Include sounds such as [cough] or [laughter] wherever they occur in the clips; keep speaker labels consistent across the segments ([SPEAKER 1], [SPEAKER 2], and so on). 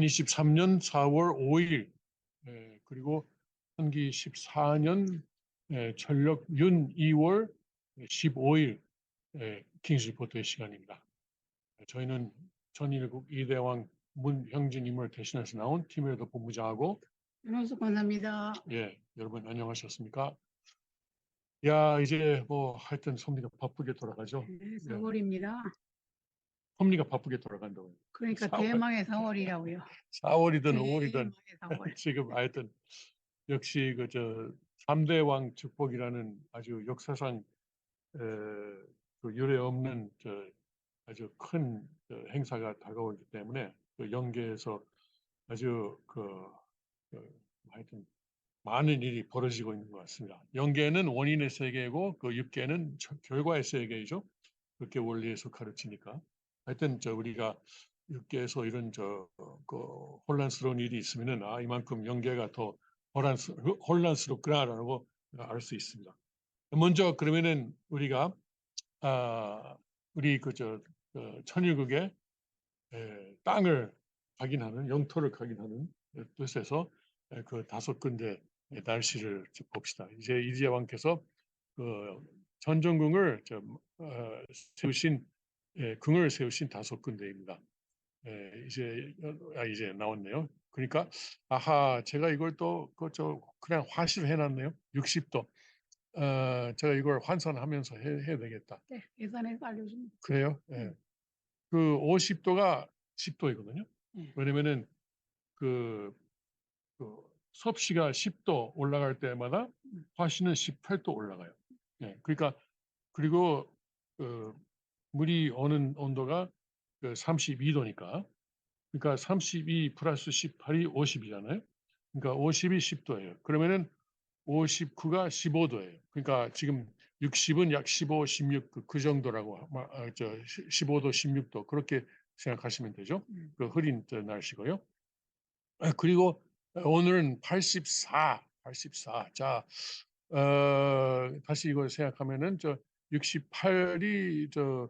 [SPEAKER 1] 2023년 4월 5일 예, 그리고 한기 14년 예, 전력 윤 2월 15일 예, 킹스 리포터의 시간입니다. 저희는 전일국 이대왕 문형진님을 대신해서 나온 팀에도 본부장하고
[SPEAKER 2] 안녕하세요. 감사합니다.
[SPEAKER 1] 예 여러분 안녕하셨습니까? 야 이제 뭐 하여튼 섭리가 바쁘게 돌아가죠.
[SPEAKER 2] 네, 4월입니다.
[SPEAKER 1] 섭리가 바쁘게 돌아간다고요.
[SPEAKER 2] 그러니까
[SPEAKER 1] 4월.
[SPEAKER 2] 대망의 4월이라고요.
[SPEAKER 1] 4월이든 5월이든
[SPEAKER 2] 4월.
[SPEAKER 1] 지금 하여튼 역시 그저 3대 왕 축복이라는 아주 역사상 에, 그 유례 없는 저 아주 큰 저 행사가 다가오기 때문에 그 영계에서 아주 그, 그 하여튼 많은 일이 벌어지고 있는 것 같습니다. 영계는 원인의 세계이고 그 육계는 저- 결과의 세계이죠. 그렇게 원리에서 가르치니까 하여튼 저 우리가 육계에서 이런 저 그 혼란스러운 일이 있으면은 아 이만큼 영계가 더 혼란스, 혼란스럽구나라고 알 수 있습니다. 먼저 그러면은 우리가 아 우리 그저 그 천일국의 에, 땅을 확인하는 영토를 확인하는 뜻에서 에, 그 다섯 군데 날씨를 좀 봅시다. 이제 이지혜 왕께서 그 전정궁을 저, 어, 세우신 예, 궁을 세우신 다섯 군데입니다. 예, 이제 아, 이제 나왔네요. 그러니까 아하 제가 이걸 또 그저 그냥 화시를 해놨네요. 60도. 어, 제가 이걸 환산하면서 해, 해야 되겠다.
[SPEAKER 2] 네, 예산에서 알려주면
[SPEAKER 1] 그래요? 예.
[SPEAKER 2] 음.
[SPEAKER 1] 그 50도가 10도이거든요.
[SPEAKER 2] 네.
[SPEAKER 1] 왜냐면은 그, 그 섭씨가 10도 올라갈 때마다 화씨는 18도 올라가요. 예. 그러니까 그리고 그 물이 오는 온도가 그 32도니까 그러니까 32 플러스 18이 50이잖아요. 그러니까 50이 10도예요. 그러면은 59가 15도예요. 그러니까 지금 60은 약 15, 16그 정도라고 마- 아, 저 15도, 16도 그렇게 생각하시면 되죠.
[SPEAKER 2] 음.
[SPEAKER 1] 그 흐린 저 날씨고요. 아, 그리고 오늘은 84, 84. 자, 어, 다시 이걸 생각하면은 저 68이 저 어,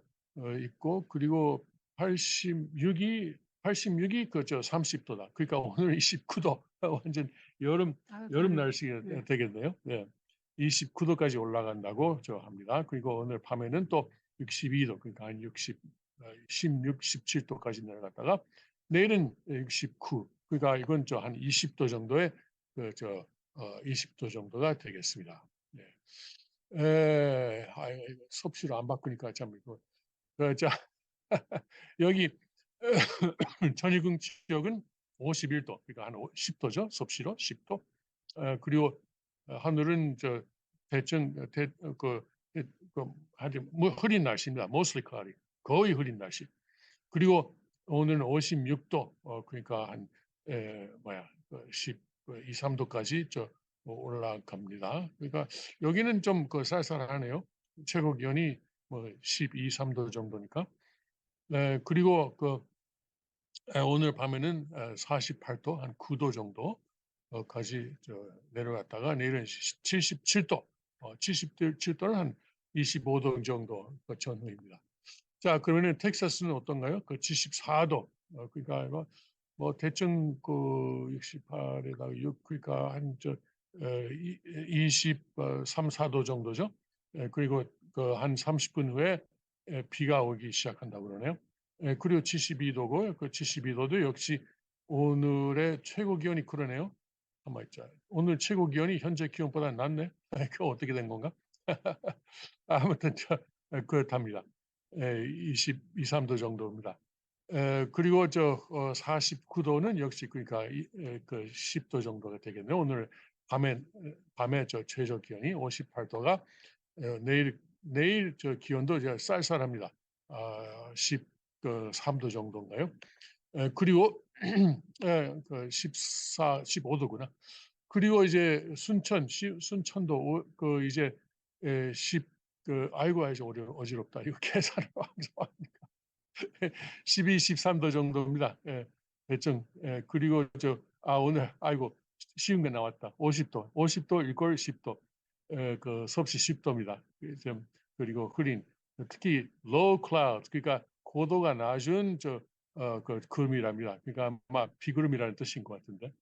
[SPEAKER 1] 있고 그리고 86이 86이 그저 30도다. 그러니까 [laughs] 오늘 29도 [laughs] 완전 여름
[SPEAKER 2] 다섯
[SPEAKER 1] 여름 날씨가
[SPEAKER 2] 네.
[SPEAKER 1] 되겠네요. 네. 29도까지 올라간다고 저 합니다. 그리고 오늘 밤에는 또 62도, 그러니까 한 60, 어, 16, 17도까지 내려갔다가 내일은 69, 그러니까 이건 저 한 20도 정도의 그저 어, 20도 정도가 되겠습니다. 네. 에, 이거 섭씨로 안 바꾸니까 참 이거 그, 자 [laughs] 여기 [coughs] 전일궁 지역은 51도, 그러니까 한 10도죠, 섭씨로 10도. 어, 그리고 어, 하늘은 저 대충 대, 그, 대- 그 하여튼 뭐 흐린 날씨입니다. mostly cloudy. 거의 흐린 날씨. 그리고 오늘은 56도, 어, 그러니까 한 에, 뭐야, 그 10, 그 2, 3도까지 저 올라갑니다. 그러니까 여기는 좀 그 쌀쌀하네요. 최고 기온이 뭐 12, 3도 정도니까. 에, 그리고 그 에, 오늘 밤에는 48도, 한 9도 정도까지 내려갔다가 내일은 77도, 77도는 한 25도 정도 그 전후입니다. 자, 그러면은 텍사스는 어떤가요? 그 74도, 어, 그러니까 이거 뭐 대충 그 68에다가 6, 그러니까 한저 23, 4도 정도죠. 에, 그리고 그 한 30분 후에 에, 비가 오기 시작한다고 그러네요. 예, 그리고 72도고 그 72도도 역시 오늘의 최고 기온이 그러네요. 한번 있자. 오늘 최고 기온이 현재 기온보다 낮네. 그 어떻게 된 건가? [laughs] 아무튼 저 에, 그렇답니다. 에, 22, 3도 정도입니다. 에, 그리고 저 어, 49도는 역시 그러니까 그 10도 정도가 되겠네요. 오늘 밤에 밤에 저 최저 기온이 58도가 어, 내일 내일 저 기온도 이제 쌀쌀합니다. 아, 10그 3도 정도인가요? 에, 그리고 [clears throat] 에, 그 14, 15도구나. 그리고 이제 순천, 시, 순천도 오- 그 이제 에, 10, 그 아이고 아이고 어지럽다. 이거 [laughs] 계산을 하니까 12, 13도 정도입니다. 예, 대충. 예, 그리고 저 아 오늘 아이고 쉬운 게 나왔다. 50도, 50도 이걸 10도. 에, 그 섭씨 10도입니다. 그리고 흐린 특히 low cloud 그러니까 고도가 낮은 저 어, 그 금이랍니다. 그러니까 아마 비구름이라는 뜻인 것 같은데.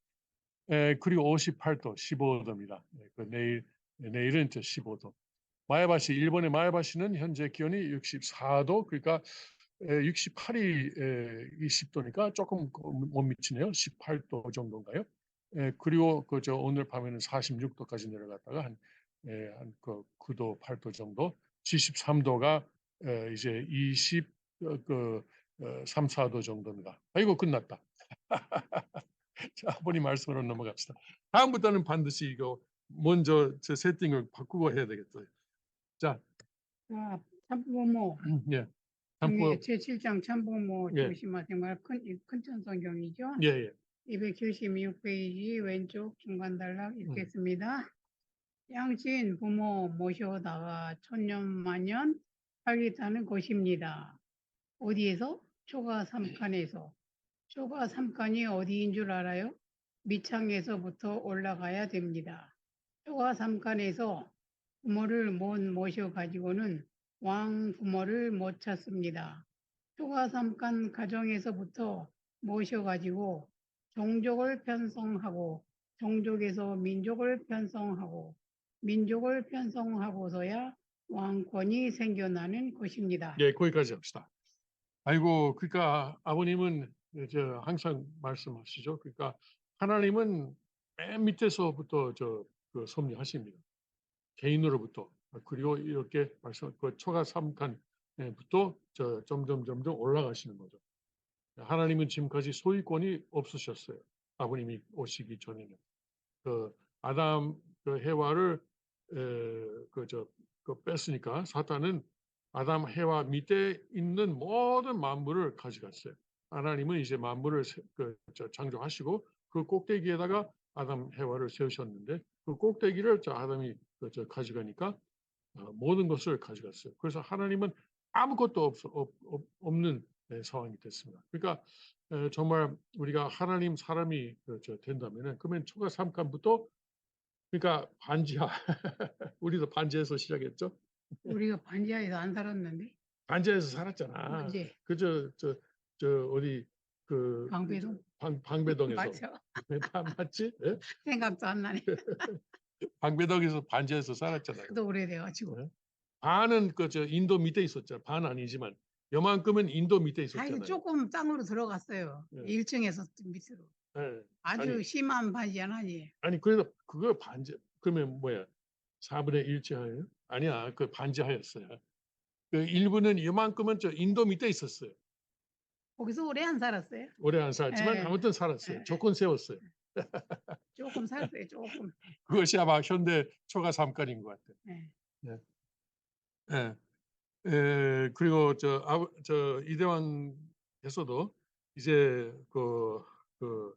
[SPEAKER 1] 에, 그리고 58도, 15도입니다. 그 내일 내일은 이제 15도. 마야바시 일본의 마야바시는 현재 기온이 64도, 그러니까 68이 20도니까 조금 못 미치네요. 18도 정도인가요? 에, 그리고 그저 오늘 밤에는 46도까지 내려갔다가 한 에, 한그 9도, 8도 정도, 73도가 에, 이제 20, 어, 그 어, 3, 4도 정도입니다. 아이고 끝났다. [laughs] 자, 아버님 말씀으로 넘어갑시다. 다음부터는 반드시 이거 먼저 제 세팅을 바꾸고 해야 되겠어요. 자,
[SPEAKER 2] 자, 참부모.
[SPEAKER 1] 음, 예, 참고,
[SPEAKER 2] 제7장 참부모
[SPEAKER 1] 예.
[SPEAKER 2] 조심하세요. 큰, 큰 천 성경이죠.
[SPEAKER 1] 예, 예,
[SPEAKER 2] 276페이지 왼쪽 중간 단락
[SPEAKER 1] 음.
[SPEAKER 2] 읽겠습니다. 양친 부모 모셔다가 천년만년 살겠다는 것입니다. 어디에서? 초가 삼칸에서. 초가 삼칸이 어디인 줄 알아요? 밑창에서부터 올라가야 됩니다. 초가 삼칸에서 부모를 못 모셔 가지고는 왕 부모를 못 찾습니다. 초가 삼칸 가정에서부터 모셔 가지고 종족을 편성하고 종족에서 민족을 편성하고 민족을 편성하고서야 왕권이 생겨나는 것입니다.
[SPEAKER 1] 예, 거기까지 합시다. 아이고, 그러니까 아버님은 저 항상 말씀하시죠. 그러니까 하나님은 맨 밑에서부터 저 그 섭리하십니다. 개인으로부터 그리고 이렇게 말씀 그 초가 삼칸부터 저 점점 점점 올라가시는 거죠. 하나님은 지금까지 소유권이 없으셨어요. 아버님이 오시기 전에는 그 아담 그 해와를 그저 그 뺐으니까 사탄은 아담 해와 밑에 있는 모든 만물을 가져갔어요. 하나님은 이제 만물을 세- 그, 저, 창조하시고 그 꼭대기에다가 아담 해와를 세우셨는데 그 꼭대기를 저 아담이 그, 저, 가져가니까 어, 모든 것을 가져갔어요. 그래서 하나님은 아무것도 없, 없, 없- 없는 네, 상황이 됐습니다. 그러니까 에, 정말 우리가 하나님 사람이 그, 저, 된다면은 그러면 초가 삼칸부터 그러니까 반지하 [laughs] 우리도 반지에서 시작했죠.
[SPEAKER 2] 우리가 반지하에서 안 살았는데
[SPEAKER 1] 반지하에서 살았잖아.
[SPEAKER 2] 언제
[SPEAKER 1] 그저 저 저 어디 그
[SPEAKER 2] 방배동
[SPEAKER 1] 방, 방배동에서
[SPEAKER 2] 맞죠?
[SPEAKER 1] 다 맞지? 예? [laughs]
[SPEAKER 2] 생각도 안 나네. [laughs]
[SPEAKER 1] 방배동에서 반지하에서 살았잖아요.
[SPEAKER 2] 그도 오래돼가지고.
[SPEAKER 1] 네. 반은 그 저 인도 밑에 있었잖아. 반 아니지만 요만큼은 인도 밑에 있었잖아요.
[SPEAKER 2] 조금 땅으로 들어갔어요.
[SPEAKER 1] 네.
[SPEAKER 2] 1층에서 밑으로.
[SPEAKER 1] 예.
[SPEAKER 2] 아주
[SPEAKER 1] 아니.
[SPEAKER 2] 심한 아니에요.
[SPEAKER 1] 아니 그래도 그거 반지 그러면 뭐야? 4분의 1지하예요? 아니야. 그 반지하였어요. 그 일부는 요만큼은 저 인도 밑에 있었어요.
[SPEAKER 2] 거기서 오래 안 살았어요.
[SPEAKER 1] 오래 안 살았지만
[SPEAKER 2] 예.
[SPEAKER 1] 아무튼 살았어요.
[SPEAKER 2] 예.
[SPEAKER 1] 조건 세웠어요. [laughs]
[SPEAKER 2] 조금 살았어요. 조금.
[SPEAKER 1] 그것이 아마 현대 초가 삼간인 것 같아요.
[SPEAKER 2] 네.
[SPEAKER 1] 예. 에, 그리고 저, 아, 저 이대왕께서도 이제 그, 그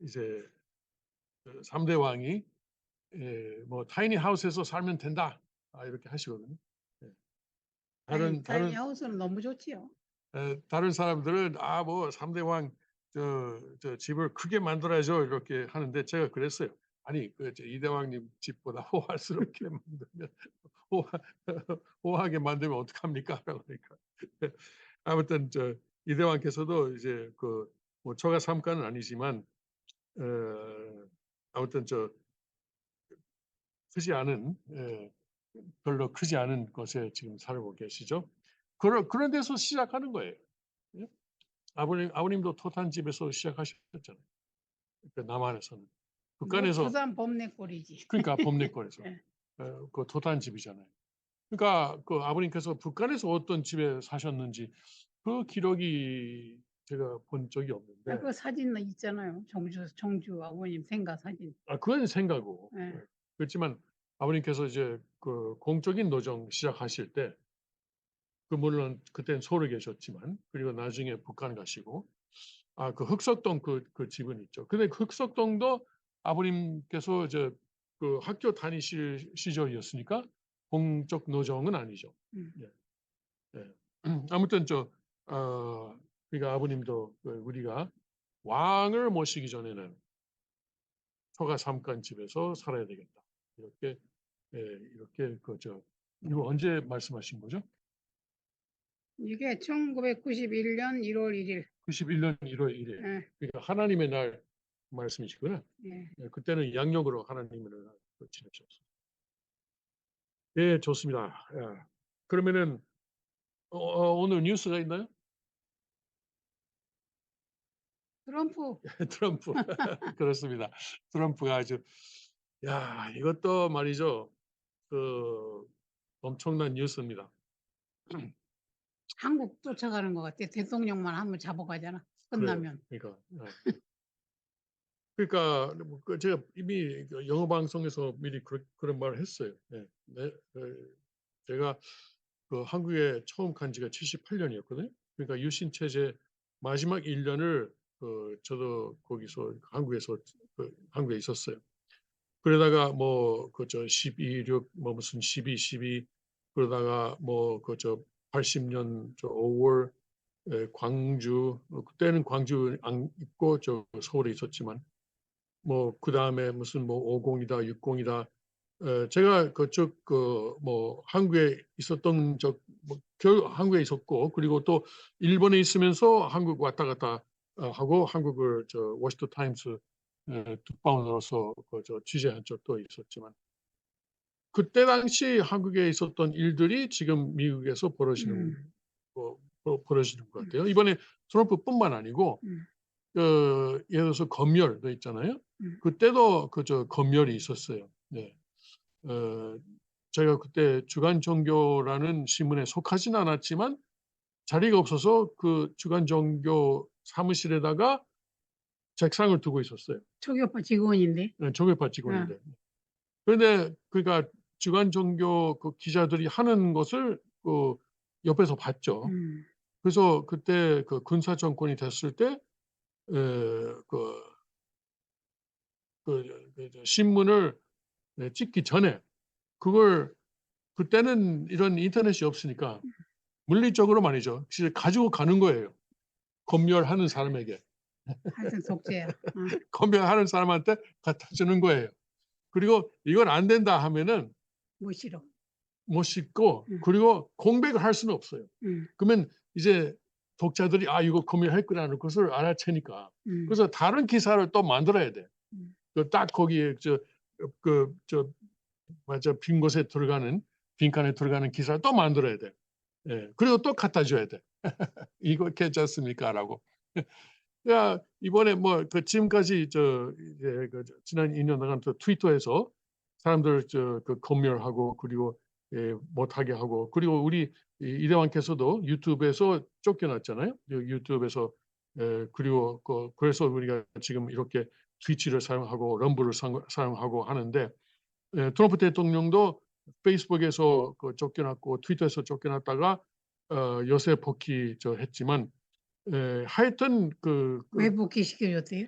[SPEAKER 1] 이제 그 3대 왕이 에, 뭐 타이니 하우스에서 살면 된다. 아, 이렇게 하시거든요. 예. 다른 다른
[SPEAKER 2] 다른 하우스는 너무 좋지요.
[SPEAKER 1] 에, 다른 사람들은 아뭐 3대 왕 저, 저 집을 크게 만들어야죠 이렇게 하는데 제가 그랬어요. 아니 그저 이대왕님 집보다 [laughs] 호화스럽게 만들면 [laughs] 호화, [laughs] 호화하게 만들면 어떡합니까? 그러니까 아무튼 저 이대왕께서도 이제 그 뭐 초가 삼가는 아니지만 어, 아무튼 저 크지 않은 예, 별로 크지 않은 곳에 지금 살고 계시죠. 그런 그런 데서 시작하는 거예요. 예? 아버님 아버님도 토탄 집에서 시작하셨잖아요. 그 남한에서는 북한에서
[SPEAKER 2] 뭐 부산 범내골이지.
[SPEAKER 1] 그러니까 [laughs] 범내권에서
[SPEAKER 2] 예.
[SPEAKER 1] 어, 그 토탄 집이잖아요. 그러니까 그 아버님께서 북한에서 어떤 집에 사셨는지 그 기록이 제가 본 적이 없는데
[SPEAKER 2] 아, 그 사진 있잖아요. 정주 정주 아버님 생가 사진.
[SPEAKER 1] 아 그건 생각고
[SPEAKER 2] 네.
[SPEAKER 1] 예. 그렇지만 아버님께서 이제 그 공적인 노정 시작하실 때 그 물론 그때는 서울에 계셨지만 그리고 나중에 북한 가시고 아 그 흑석동 그, 그 집은 있죠. 근데 그 흑석동도 아버님께서 이제 그 학교 다니실 시절이었으니까 공적 노정은 아니죠.
[SPEAKER 2] 음.
[SPEAKER 1] 예. 예. [clears throat] 아무튼 저 어, 그러니까 아버님도 그 우리가 왕을 모시기 전에는 초가 삼간 집에서 살아야 되겠다. 이렇게 예, 이렇게 그저 이거 언제 말씀하신 거죠?
[SPEAKER 2] 이게 1991년 1월 1일
[SPEAKER 1] 91년 1월 1일.
[SPEAKER 2] 예,
[SPEAKER 1] 그러니까 하나님의 날 말씀이시구나.
[SPEAKER 2] 예.
[SPEAKER 1] 예, 그때는 양력으로 하나님을 지내셨어요. 예, 좋습니다. 예. 그러면은 어, 어, 오늘 뉴스가 있나요?
[SPEAKER 2] 트럼프 [laughs]
[SPEAKER 1] 트럼프 [laughs] 그렇습니다. 트럼프가 아주 야 이것도 말이죠. 그 엄청난 뉴스입니다.
[SPEAKER 2] 한국 쫓아가는 것 같아. 대통령만 한번 잡아가잖아. 끝나면.
[SPEAKER 1] 그러니까 예. 그러니까 뭐그 제가 이미 그 영어 방송에서 미리 그런, 그런 말을 했어요. 예. 네, 그 제가 그 한국에 처음 간 지가 78년이었거든요. 그러니까 유신 체제 마지막 1년을 그 저도 거기서 한국에서 그 한국에 있었어요. 그러다가 뭐 그 저 12, 6, 뭐 무슨 12, 12 그러다가 뭐 그 저 80년 저 5월 에, 광주 어, 그때는 광주 안 있고 저 서울에 있었지만 뭐 그 다음에 무슨 뭐 50이다 60이다 에, 제가 그쪽 그 뭐 한국에 있었던 적뭐 한국에 있었고 그리고 또 일본에 있으면서 한국 왔다 갔다 어, 하고 한국을 저 워싱턴 타임스 에, 특파원으로서 그저 취재한 적도 있었지만 그때 당시 한국에 있었던 일들이 지금 미국에서 벌어지는
[SPEAKER 2] 음,
[SPEAKER 1] 뭐, 뭐 벌어지는 것
[SPEAKER 2] 음.
[SPEAKER 1] 같아요. 이번에 트럼프뿐만 아니고
[SPEAKER 2] 음.
[SPEAKER 1] 그 예를 들어서 검열도 있잖아요.
[SPEAKER 2] 음.
[SPEAKER 1] 그때도 그저 검열이 있었어요. 네. 어, 제가 그때 주간 종교라는 신문에 속하진 않았지만 자리가 없어서 그 주간 종교 사무실에다가 책상을 두고 있었어요.
[SPEAKER 2] 오빠 직원인데.
[SPEAKER 1] 네, 종교파 직원인데. 그런데 그러니까 주간 종교 그 기자들이 하는 것을 그 옆에서 봤죠.
[SPEAKER 2] 음,
[SPEAKER 1] 그래서 그때 그 군사 정권이 됐을 때, 에, 그, 그, 그 저 신문을 네, 찍기 전에 그걸 그때는 이런 인터넷이 없으니까 물리적으로 말이죠. 진짜 가지고 가는 거예요. 검열하는 사람에게.
[SPEAKER 2] 하여튼 독재야. 어, [laughs]
[SPEAKER 1] 검열하는 사람한테 갖다 주는 거예요. 그리고 이건 안 된다 하면은
[SPEAKER 2] 못 싫어.
[SPEAKER 1] 못 씻고
[SPEAKER 2] 음.
[SPEAKER 1] 그리고 공백을 할 수는 없어요.
[SPEAKER 2] 음,
[SPEAKER 1] 그러면 이제 독자들이 아 이거 검열할 거라는 것을 알아채니까
[SPEAKER 2] 음,
[SPEAKER 1] 그래서 다른 기사를 또 만들어야 돼.
[SPEAKER 2] 음.
[SPEAKER 1] 그딱 거기에 저그저 맞아 빈 곳에 들어가는 빈칸에 들어가는 기사를 또 만들어야 돼. 예. 그리고 또 갖다 줘야 돼. [laughs] 이거 괜찮습니까라고. 야 이번에 뭐 그 지금까지 저 이제 그 지난 2년 동안 또 트위터에서 사람들 저 그 검열하고 그리고 예, 못하게 하고 그리고 우리 이 이대왕께서도 유튜브에서 쫓겨났잖아요. 유- 유튜브에서 에, 그리고 그, 그래서 우리가 지금 이렇게 트위치를 사용하고 럼블을 상- 사용하고 하는데 에, 트럼프 대통령도 페이스북에서 그 쫓겨났고 트위터에서 쫓겨났다가 어, 요새 복귀 저 했지만 에, 하여튼 그, 그
[SPEAKER 2] 왜 복귀 시켜줬대요?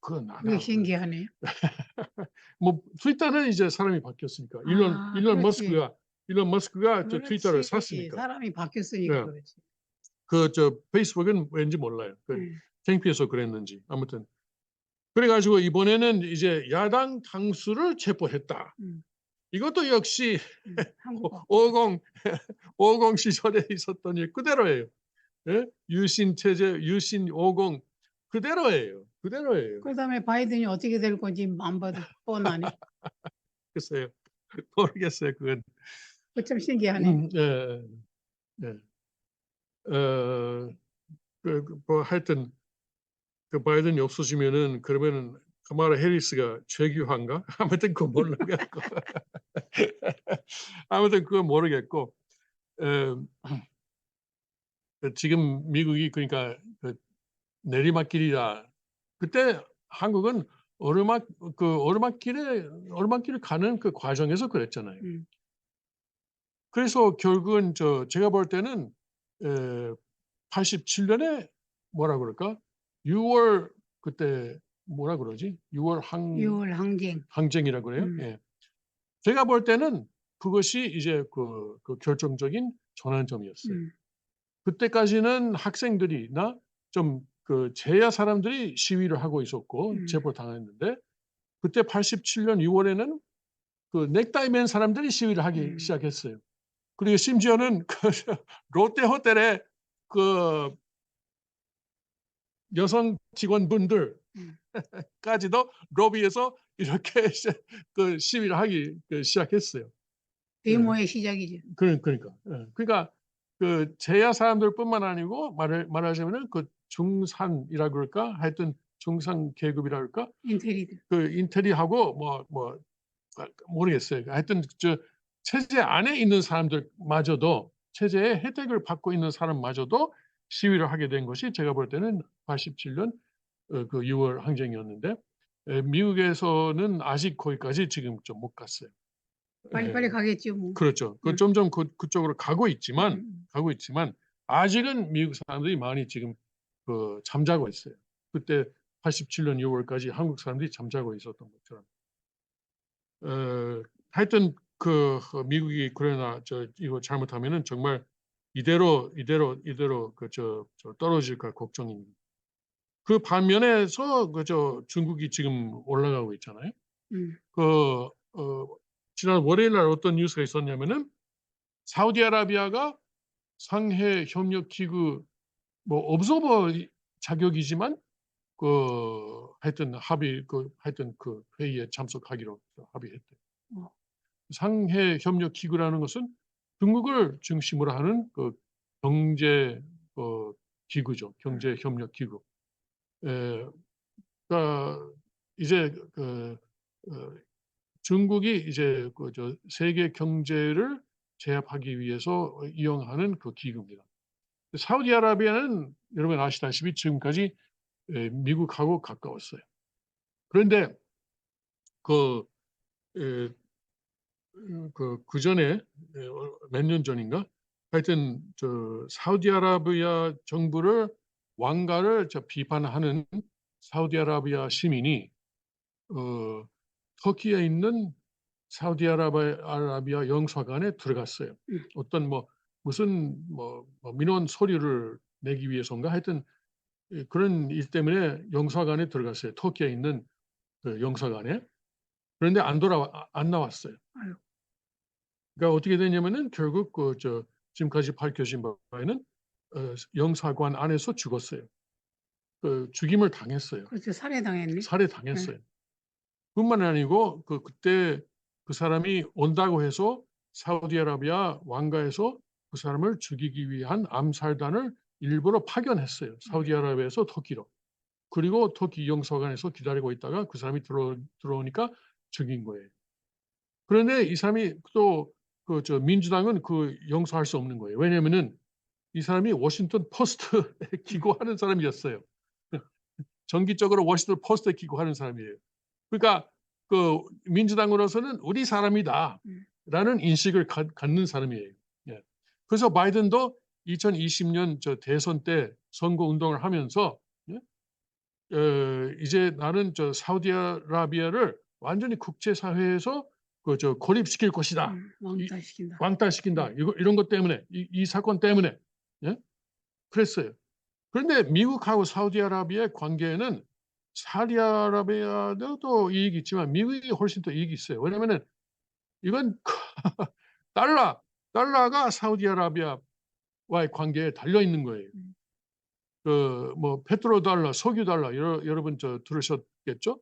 [SPEAKER 1] 그건 알아.
[SPEAKER 2] 그게 신기하네요. [laughs]
[SPEAKER 1] 뭐 트위터는 이제 사람이 바뀌었으니까 일론
[SPEAKER 2] 아,
[SPEAKER 1] 일론
[SPEAKER 2] 그렇지.
[SPEAKER 1] 머스크가 일론 머스크가 저
[SPEAKER 2] 그렇지,
[SPEAKER 1] 트위터를
[SPEAKER 2] 그렇지.
[SPEAKER 1] 샀으니까
[SPEAKER 2] 사람이 바뀌었으니까
[SPEAKER 1] 네.
[SPEAKER 2] 그렇지.
[SPEAKER 1] 그 저 페이스북은 왠지 몰라요. 그
[SPEAKER 2] 음,
[SPEAKER 1] 창피해서 그랬는지 아무튼 그래가지고 이번에는 이제 야당 당수를 체포했다.
[SPEAKER 2] 음.
[SPEAKER 1] 이것도 역시
[SPEAKER 2] 음, 한국
[SPEAKER 1] 50 50 시절에 있었던 일 그대로예요. 예? 유신 체제 유신 50 그대로예요. 그대로예요.
[SPEAKER 2] 그다음에 바이든이 어떻게 될 건지 안 봐도 뻔하네. [laughs]
[SPEAKER 1] 글쎄요. 모르겠어요. 그건.
[SPEAKER 2] 그참 신기하네.
[SPEAKER 1] 음, 예, 예. 어, 그, 그, 뭐 하여튼 그 바이든이 없어지면은 그러면은 카마라 해리스가 최규환가? [laughs] 아무튼 그거 모르겠고 [laughs] 아무튼 그거 모르겠고 어, 그 지금 미국이 그러니까 그 내리막길이다. 그때 한국은 오르막 그 오르막길에 오르막길을 가는 그 과정에서 그랬잖아요.
[SPEAKER 2] 음.
[SPEAKER 1] 그래서 결국은 저 제가 볼 때는 에, 87년에 뭐라 그럴까? 6월 그때 뭐라 그러지? 6월 항
[SPEAKER 2] 6월 항쟁.
[SPEAKER 1] 항쟁이라 그래요.
[SPEAKER 2] 음.
[SPEAKER 1] 예. 제가 볼 때는 그것이 이제 그, 그 결정적인 전환점이었어요.
[SPEAKER 2] 음,
[SPEAKER 1] 그때까지는 학생들이나 좀그 제야 사람들이 시위를 하고 있었고
[SPEAKER 2] 음.
[SPEAKER 1] 체포 당했는데 그때 87년 6월에는 그 넥타이 맨 사람들이 시위를 하기
[SPEAKER 2] 음.
[SPEAKER 1] 시작했어요. 그리고 심지어는 [laughs] 그 롯데 호텔에 그 여성 직원분들
[SPEAKER 2] 음.
[SPEAKER 1] 까지도 로비에서 이렇게 [laughs] 시- 그 시위를 하기 그 시작했어요.
[SPEAKER 2] 데모의 시작이죠.
[SPEAKER 1] 그러- 그러니까 예. 그러니까 그 제야 사람들뿐만 아니고 말을 말하자면은 그 중산이라 그럴까 하여튼 중상 계급이라 그럴까
[SPEAKER 2] 인테리들.
[SPEAKER 1] 그 인테리하고 뭐 뭐 모르겠어요. 하여튼 저 체제 안에 있는 사람들마저도 체제의 혜택을 받고 있는 사람마저도 시위를 하게 된 것이 제가 볼 때는 87년 어, 그 6월 항쟁이었는데 에, 미국에서는 아직 거기까지 지금 좀 못 갔어요.
[SPEAKER 2] 빨리 빨리
[SPEAKER 1] 예,
[SPEAKER 2] 가겠죠. 뭐.
[SPEAKER 1] 그렇죠. 그
[SPEAKER 2] 음.
[SPEAKER 1] 점점 그, 그쪽으로 가고 있지만
[SPEAKER 2] 음,
[SPEAKER 1] 가고 있지만 아직은 미국 사람들이 많이 지금 그 잠자고 있어요. 그때 87년 6월까지 한국 사람들이 잠자고 있었던 것처럼. 어, 하여튼 그 어, 미국이 그러나 저 이거 잘못하면은 정말 이대로 이대로 이대로 그저 저 떨어질까 걱정입니다. 그 반면에서 그저 중국이 지금 올라가고 있잖아요.
[SPEAKER 2] 음.
[SPEAKER 1] 그 어, 지난 월요일 날 어떤 뉴스가 있었냐면은 사우디아라비아가 상해 협력 기구 뭐 observer 자격이지만 그 하여튼 합의 그 하여튼 그 회의에 참석하기로 합의했대.
[SPEAKER 2] 어.
[SPEAKER 1] 상해 협력 기구라는 것은 중국을 중심으로 하는 그 경제 어, 기구죠. 경제 협력 기구. 에, 그러니까 이제 그 어, 중국이 이제 그 저 세계 경제를 제압하기 위해서 이용하는 그 기구입니다. 사우디아라비아는 여러분 아시다시피 지금까지 에, 미국하고 가까웠어요. 그런데 그, 에, 그, 그 전에 몇 년 전인가? 하여튼 저 사우디아라비아 정부를 왕가를 저 비판하는 사우디아라비아 시민이 어, 터키에 있는 사우디아라비아 영사관에 들어갔어요.
[SPEAKER 2] 음.
[SPEAKER 1] 어떤 뭐 무슨 뭐, 뭐 민원 서류를 내기 위해서인가 하여튼 예, 그런 일 때문에 영사관에 들어갔어요. 터키에 있는 그 영사관에. 그런데 안 돌아 안 나왔어요. 그러니까 어떻게 되냐면은 결국 그 저 지금까지 밝혀진 바에는 어, 영사관 안에서 죽었어요. 그 죽임을 당했어요.
[SPEAKER 2] 그렇죠. 살해당했네.
[SPEAKER 1] 살해 당했어요. 뿐만 아니고 그 그때 그 사람이 온다고 해서 사우디아라비아 왕가에서 그 사람을 죽이기 위한 암살단을 일부러 파견했어요. 사우디아라비아에서 터키로. 그리고 터키 영사관에서 기다리고 있다가 그 사람이 들어 들어오니까 죽인 거예요. 그런데 이 사람이 또 그 저 민주당은 그 용서할 수 없는 거예요. 왜냐면은 이 사람이 워싱턴 포스트에 [laughs] 기고하는 사람이었어요. [laughs] 정기적으로 워싱턴 포스트에 기고하는 사람이에요. 그러니까 그 민주당으로서는 우리 사람이다라는 인식을 가- 갖는 사람이에요. 예. 그래서 바이든도 2020년 저 대선 때 선거 운동을 하면서 예? 어, 이제 나는 저 사우디아라비아를 완전히 국제사회에서 그 저 고립시킬 것이다.
[SPEAKER 2] 음, 왕따시킨다.
[SPEAKER 1] 왕따시킨다. 이거 이런 것 때문에 이, 이 사건 때문에 예? 그랬어요. 그런데 미국하고 사우디아라비아의 관계에는 사우디아라비아도 또 이익이 있지만 미국이 훨씬 더 이익이 있어요. 왜냐면은 이건 [laughs] 달러 달러가 사우디아라비아와의 관계에 달려 있는 거예요.
[SPEAKER 2] 음.
[SPEAKER 1] 그뭐 페트로 달러, 석유 달러 여러, 여러분 저 들으셨겠죠?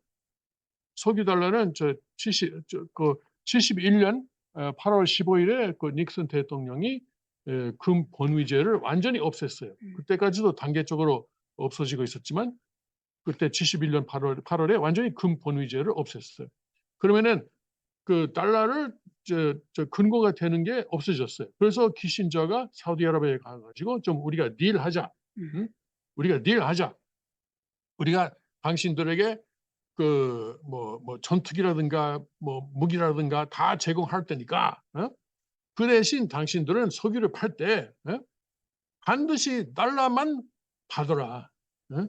[SPEAKER 1] 석유 달러는 저 70, 저, 그 71년 8월 15일에 그 닉슨 대통령이 에, 금 본위제를 완전히 없앴어요.
[SPEAKER 2] 음.
[SPEAKER 1] 그때까지도 단계적으로 없어지고 있었지만 그때 71년 8월 8월에 완전히 금 본위제를 없앴어요. 그러면은 그 달러를 저, 저 근거가 되는 게 없어졌어요. 그래서 키신저가 사우디아라비아에 가가지고 좀 우리가 딜하자.
[SPEAKER 2] 음.
[SPEAKER 1] 우리가 딜하자. 우리가 당신들에게 그뭐뭐 전투기라든가 뭐 무기라든가 다 제공할 테니까 어? 그 대신 당신들은 석유를 팔때 어? 반드시 달러만 받아라. 어?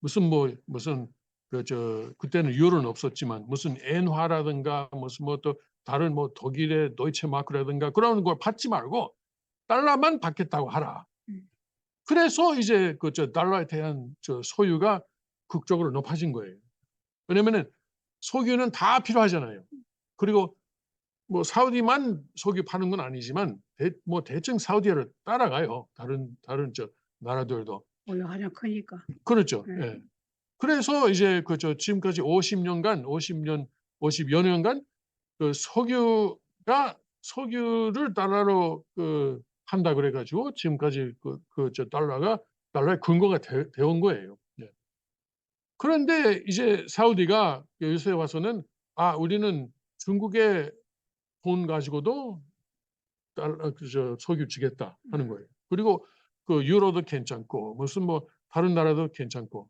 [SPEAKER 1] 무슨 뭐 무슨 그 저 그때는 유로는 없었지만 무슨 엔화라든가 무슨 뭐 또 다른 뭐 독일의 도이체 마크라든가 그런 걸 받지 말고 달러만 받겠다고 하라.
[SPEAKER 2] 음.
[SPEAKER 1] 그래서 이제 그 저 달러에 대한 저 소유가 극적으로 높아진 거예요. 왜냐면은 석유는 다 필요하잖아요. 그리고 뭐 사우디만 석유 파는 건 아니지만 대, 뭐 대충 사우디를 따라가요. 다른 다른 저 나라들도
[SPEAKER 2] 하량 크니까.
[SPEAKER 1] 그렇죠.
[SPEAKER 2] 네.
[SPEAKER 1] 예. 그래서 이제 그저 지금까지 50년간 50년 50여 년간 그 석유가 석유를 달러로 그 한다 그래 가지고 지금까지 그그저 달러가 달러의 근거가 되, 온 거예요. 예. 그런데 이제 사우디가 요새 와서는 아 우리는 중국의 돈 가지고도 달러 그저 석유 주겠다 하는 거예요. 그리고 그 유로도 괜찮고 무슨 뭐 다른 나라도 괜찮고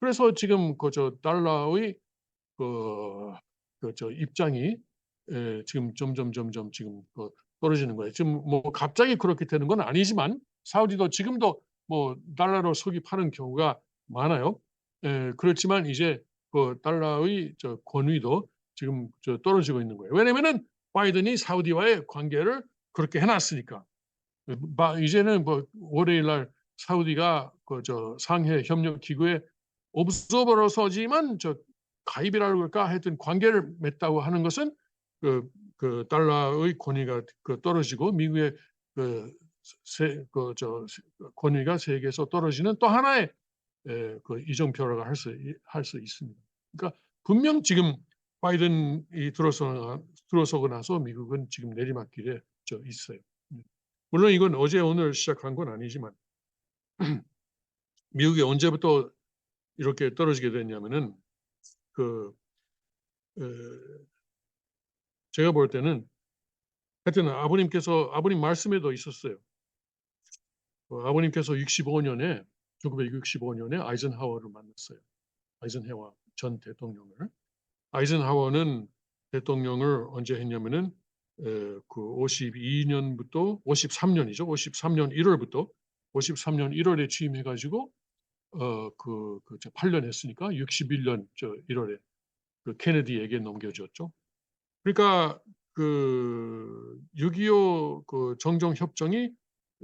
[SPEAKER 1] 그래서 지금 그 저 달러의 그 그 저 입장이 에, 지금 점점 점점 지금 그 떨어지는 거예요. 지금 뭐 갑자기 그렇게 되는 건 아니지만 사우디도 지금도 뭐 달러로 석유 파는 경우가 많아요. 에, 그렇지만 이제 그 달러의 저 권위도 지금 저 떨어지고 있는 거예요. 왜냐면은 바이든이 사우디와의 관계를 그렇게 해놨으니까. 마- 이제는 뭐 월요일 날 사우디가 그 저 상해 협력 기구에 옵저버로서지만 저 가입이라고 그럴까 하여튼 관계를 맺다고 하는 것은 그, 그 달러의 권위가 그 떨어지고 미국의 그, 세, 그, 저, 권위가 세계에서 떨어지는 또 하나의 에, 그 이정표라고 할 수, 할 수 있습니다. 그러니까 분명 지금 바이든이 들어서, 들어서고 나서 미국은 지금 내리막길에 저 있어요. 물론 이건 어제 오늘 시작한 건 아니지만 [clears throat] 미국이 언제부터 이렇게 떨어지게 됐냐면은 그 에, 제가 볼 때는 하여튼 아버님께서 아버님 말씀에도 있었어요. 어, 아버님께서 65년에 1965년에 아이젠하워를 만났어요. 아이젠하워 전 대통령을. 아이젠하워는 대통령을 언제 했냐면은 에, 그 52년부터 53년이죠. 53년 1월부터 53년 1월에 취임해가지고 어그 그, 저 8년 했으니까 61년 저 1월에 그 케네디에게 넘겨줬죠. 그러니까 그 6.25 그 정정 협정이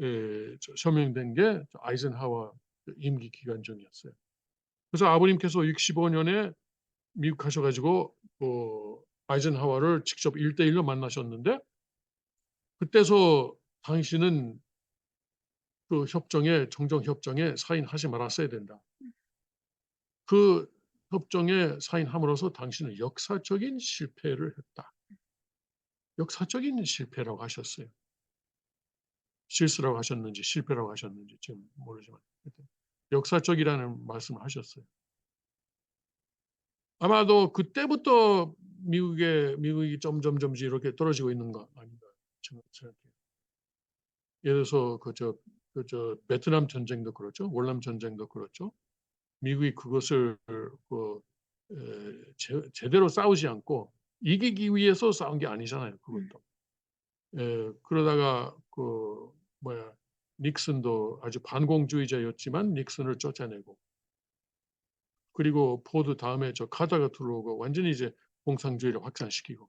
[SPEAKER 1] 에, 저- 서명된 게 아이젠하워 임기 기간 중이었어요. 그래서 아버님께서 65년에 미국 가셔가지고 그 아이젠하워를 직접 1대1로 만나셨는데 그때서 당신은 그 협정에 정정 협정에 사인하지 말았어야 된다. 그 협정에 사인함으로써 당신은 역사적인 실패를 했다. 역사적인 실패라고 하셨어요. 실수라고 하셨는지 실패라고 하셨는지 지금 모르지만 역사적이라는 말씀을 하셨어요. 아마도 그때부터 미국의 미국이 점점점 이렇게 떨어지고 있는 거 아닌가 생각해요. 예를 들어서 그저 그저 베트남 전쟁도 그렇죠. 월남 전쟁도 그렇죠. 미국이 그것을 그 에, 제, 제대로 싸우지 않고 이기기 위해서 싸운 게 아니잖아요. 그것도. 에, 그러다가 그 뭐야 닉슨도 아주 반공주의자였지만 닉슨을 쫓아내고 그리고 포드 다음에 저 카다가 들어오고 완전히 이제 공산주의를 확산시키고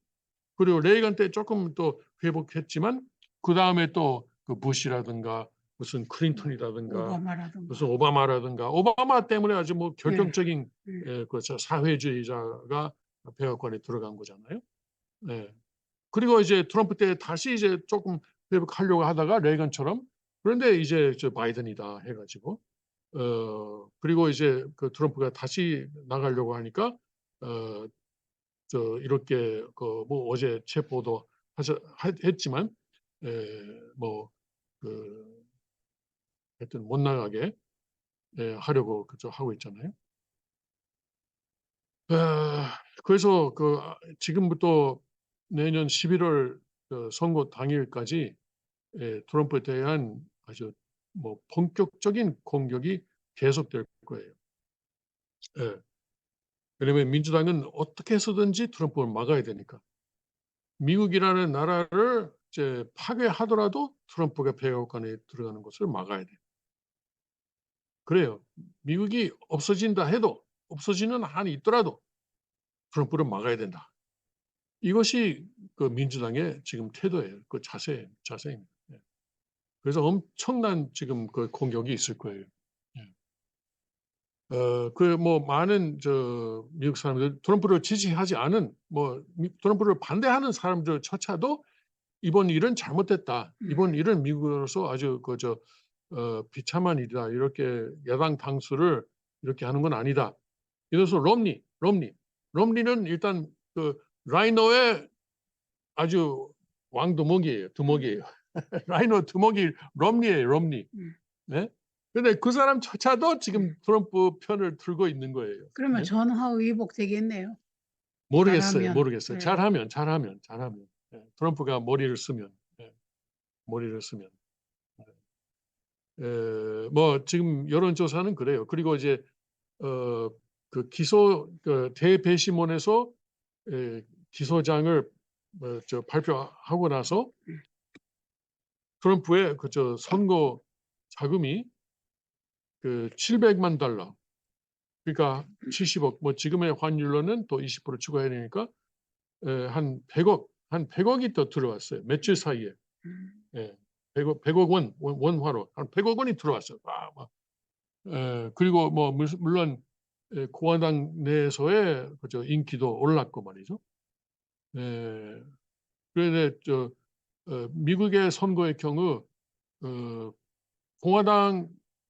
[SPEAKER 1] 그리고 레이간 때 조금 또 회복했지만 그 다음에 또 그 부시라든가 무슨 클린턴이라든가
[SPEAKER 2] 오바마라든가.
[SPEAKER 1] 무슨 오바마라든가 오바마 때문에 아주 뭐 결정적인
[SPEAKER 2] 네.
[SPEAKER 1] 예, 그저 사회주의자가 백악관에 들어간 거잖아요. 네. 그리고 이제 트럼프 때 다시 이제 조금 회복하려고 하다가 레이건처럼 그런데 이제 저 바이든이다 해가지고 어 그리고 이제 그 트럼프가 다시 나가려고 하니까 어 저 이렇게 그 뭐 어제 체포도 하셔 하- 했지만 에뭐그 하여튼 못 나가게 예, 하려고 그저 하고 있잖아요. 아, 그래서 그 아, 지금부터 내년 11월 그 선거 당일까지 예, 트럼프에 대한 아주 뭐 본격적인 공격이 계속될 거예요. 예. 왜냐하면 민주당은 어떻게 해서든지 트럼프를 막아야 되니까. 미국이라는 나라를 이제 파괴하더라도 트럼프가 백악관에 들어가는 것을 막아야 돼요. 그래요. 미국이 없어진다 해도 없어지는 한이 있더라도 트럼프를 막아야 된다. 이것이 그 민주당의 지금 태도예요. 그 자세, 자세입니다. 예. 그래서 엄청난 지금 그 공격이 있을 거예요. 예. 어, 그뭐 많은 저 미국 사람들 트럼프를 지지하지 않은 뭐 미- 트럼프를 반대하는 사람들조차도 이번 일은 잘못됐다.
[SPEAKER 2] 음.
[SPEAKER 1] 이번 일은 미국으로서 아주 그저 어, 비참한 일이다. 이렇게 야당 당수를 이렇게 하는 건 아니다. 이래서 롬니, 롬니, 롬니는 일단 그 라이너의 아주 왕두목이에요. 두목이에요. [laughs] 라이너 두목이 롬니예요. 롬니.
[SPEAKER 2] 음.
[SPEAKER 1] 네? 근데 그 사람조차도 지금 트럼프 편을 들고 있는 거예요.
[SPEAKER 2] 그러면
[SPEAKER 1] 네?
[SPEAKER 2] 전화의복 되겠네요.
[SPEAKER 1] 모르겠어요.
[SPEAKER 2] 잘하면.
[SPEAKER 1] 모르겠어요.
[SPEAKER 2] 네.
[SPEAKER 1] 잘하면, 잘하면, 잘하면. 예, 트럼프가 머리를 쓰면, 예, 머리를 쓰면. 예. 에, 뭐 지금 여론조사는 그래요. 그리고 이제 어, 그 기소 그 대배심원에서 에, 기소장을 뭐, 저 발표하고 나서 트럼프의 그저 선거 자금이 그 700만 달러. 그러니까 70억. 뭐 지금의 환율로는 또 20% 추가해야 되니까 에, 한 100억 한 100억이 더 들어왔어요. 며칠 사이에.
[SPEAKER 2] 음.
[SPEAKER 1] 예, 100억, 100억 원, 원 원화로. 한 100억 원이 들어왔어요. 와, 막. 에, 그리고 뭐 물- 물론 에, 공화당 내에서의 그저 인기도 올랐고 말이죠. 에, 그런데 저 어, 미국의 선거의 경우 어, 공화당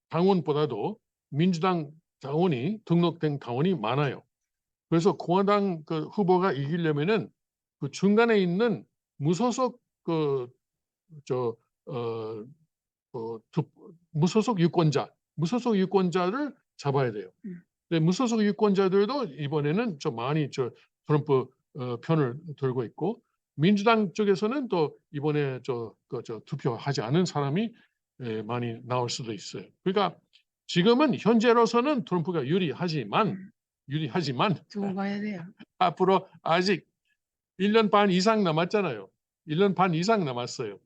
[SPEAKER 1] 당원보다도 민주당 당원이 등록된 당원이 많아요. 그래서 공화당 그 후보가 이기려면은 그 중간에 있는 무소속 그저 어, 그 두- 무소속 유권자, 무소속 유권자를 잡아야 돼요.
[SPEAKER 2] 음.
[SPEAKER 1] 근데 무소속 유권자들도 이번에는 좀 많이 저 트럼프 어, 편을 들고 있고 민주당 쪽에서는 또 이번에 저, 그, 저 투표하지 않은 사람이 예, 많이 나올 수도 있어요. 그러니까 지금은 현재로서는 트럼프가 유리하지만
[SPEAKER 2] 음.
[SPEAKER 1] 유리하지만
[SPEAKER 2] 두고 봐야 돼요. [laughs]
[SPEAKER 1] 앞으로 아직 1년 반 이상 남았잖아요. 1년 반 이상 남았어요.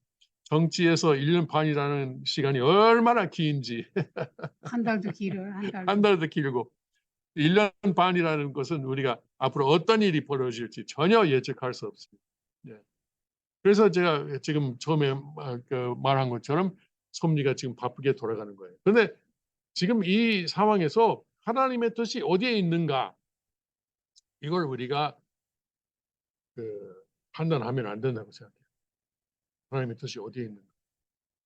[SPEAKER 1] 정치에서 1년 반이라는 시간이 얼마나 긴지 [laughs]
[SPEAKER 2] 한 달도 길어요. 한 달.
[SPEAKER 1] 한 달도 길고 1년 반이라는 것은 우리가 앞으로 어떤 일이 벌어질지 전혀 예측할 수 없습니다. 예. 그래서 제가 지금 처음에 마- 그 말한 것처럼 섭리가 지금 바쁘게 돌아가는 거예요. 그런데 지금 이 상황에서 하나님의 뜻이 어디에 있는가 이걸 우리가 그 판단하면 안 된다고 생각해요. 하나님의 뜻이 어디에 있는가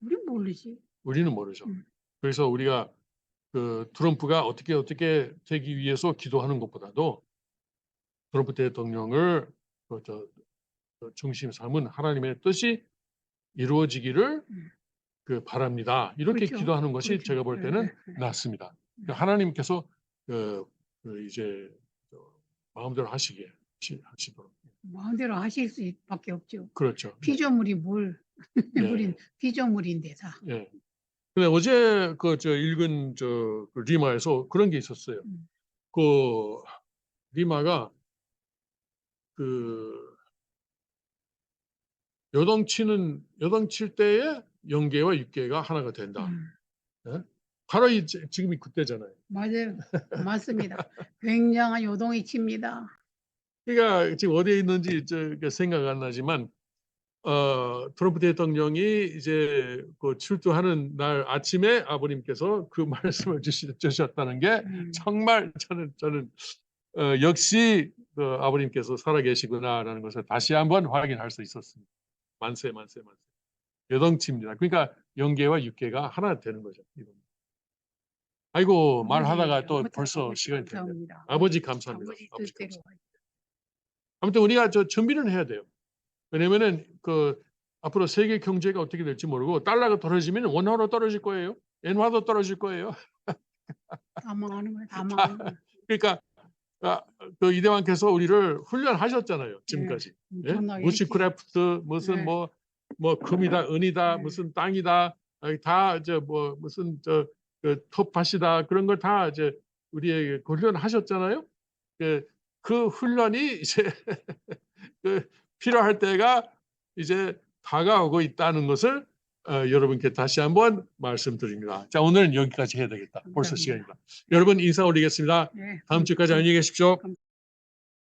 [SPEAKER 2] 우리 모르지.
[SPEAKER 1] 우리는 모르죠.
[SPEAKER 2] 음.
[SPEAKER 1] 그래서 우리가 그 트럼프가 어떻게 어떻게 되기 위해서 기도하는 것보다도 트럼프 대통령을 그 저, 그 중심 삼은 하나님의 뜻이 이루어지기를
[SPEAKER 2] 음.
[SPEAKER 1] 그 바랍니다. 이렇게
[SPEAKER 2] 그렇죠.
[SPEAKER 1] 기도하는 것이
[SPEAKER 2] 그렇죠.
[SPEAKER 1] 제가 볼
[SPEAKER 2] 네,
[SPEAKER 1] 때는
[SPEAKER 2] 네, 네.
[SPEAKER 1] 낫습니다.
[SPEAKER 2] 음.
[SPEAKER 1] 그러니까 하나님께서 그, 그 이제 저 마음대로 하시게 하시- 하시도록
[SPEAKER 2] 마음대로 하실 수밖에 없죠.
[SPEAKER 1] 그렇죠.
[SPEAKER 2] 피조물이 뭘 [laughs]
[SPEAKER 1] 네.
[SPEAKER 2] 우린 피조물인데 다.
[SPEAKER 1] 예. 근데 어제 그 저 읽은 저그 리마에서 그런 게 있었어요.
[SPEAKER 2] 음.
[SPEAKER 1] 그 리마가 그 여동치는 여동칠 때에 영계와 육계가 하나가 된다.
[SPEAKER 2] 음.
[SPEAKER 1] 바로 이 지- 지금이 그때잖아요.
[SPEAKER 2] 맞아요. [laughs] 맞습니다. 굉장한 요동이 칩니다.
[SPEAKER 1] 그러니까 지금 어디에 있는지 저 생각 안 나지만 어, 트럼프 대통령이 이제 그 출두하는 날 아침에 아버님께서 그 [laughs] 말씀을 주셨다는 게
[SPEAKER 2] 음.
[SPEAKER 1] 정말 저는 저는 어, 역시 그 아버님께서 살아계시구나라는 것을 다시 한번 확인할 수 있었습니다. 만세 만세 만세. 여동치입니다. 그러니까 영계와 육계가 하나 되는 거죠. 이건. 아이고 말하다가 또 벌써 시간이 됐네요.
[SPEAKER 2] 감사합니다.
[SPEAKER 1] 아버지 감사합니다. 아버지
[SPEAKER 2] 뜻대로.
[SPEAKER 1] 아무튼 우리가 저 준비는 해야 돼요. 왜냐면은 그 앞으로 세계 경제가 어떻게 될지 모르고 달러가 떨어지면 원화로 떨어질 거예요. 엔화도 떨어질 거예요.
[SPEAKER 2] 다 망하는 거야. 다 망하는 거야.
[SPEAKER 1] 그러니까 아, 그 이대왕께서 우리를 훈련하셨잖아요. 지금까지. 예?
[SPEAKER 2] 엄청나게 했지.
[SPEAKER 1] 무시크래프트 무슨
[SPEAKER 2] 네.
[SPEAKER 1] 뭐 뭐 금이다 은이다
[SPEAKER 2] 네.
[SPEAKER 1] 무슨 땅이다 다 이제 뭐 무슨 저 그 톱밭이다 그런 걸 다 이제 우리에게 그 훈련하셨잖아요. 그, 그 훈련이 이제 [laughs] 그 필요할 때가 이제 다가오고 있다는 것을 어, 여러분께 다시 한번 말씀드립니다. 자 오늘은 여기까지 해야 되겠다. 벌써
[SPEAKER 2] 감사합니다.
[SPEAKER 1] 시간입니다. 여러분 인사 올리겠습니다.
[SPEAKER 2] 네.
[SPEAKER 1] 다음 주까지 안녕히 계십시오.